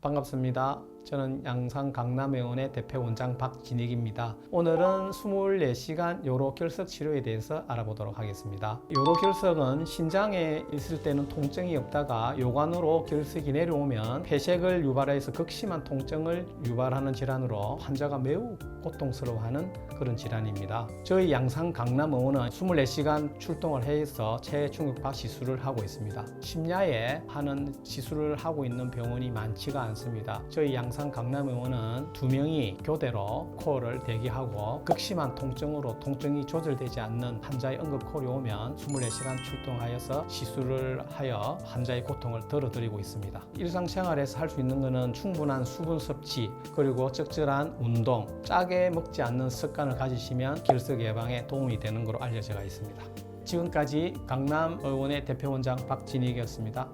반갑습니다. 저는 양산 강남의원의 대표 원장 박진익입니다. 오늘은 24시간 요로 결석 치료에 대해서 알아보도록 하겠습니다. 요로 결석은 신장에 있을 때는 통증이 없다가 요관으로 결석이 내려오면 폐색을 유발해서 극심한 통증을 유발하는 질환으로 환자가 매우 고통스러워하는 그런 질환입니다. 저희 양산 강남의원은 24시간 출동을 해서 체중력파 시술을 하고 있습니다. 심야에 하는 시술을 하고 있는 병원이 많지가 않습니다. 저희 양산 강남의원은 두 명이 교대로 코어를 대기하고 극심한 통증으로 통증이 조절되지 않는 환자의 응급콜이 오면 24시간 출동하여서 시술을 하여 환자의 고통을 덜어드리고 있습니다. 일상생활에서 할 수 있는 것은 충분한 수분 섭취 그리고 적절한 운동, 짜게 먹지 않는 습관을 가지시면 결석 예방에 도움이 되는 것으로 알려져 있습니다. 지금까지 강남의원의 대표원장 박진익이었습니다.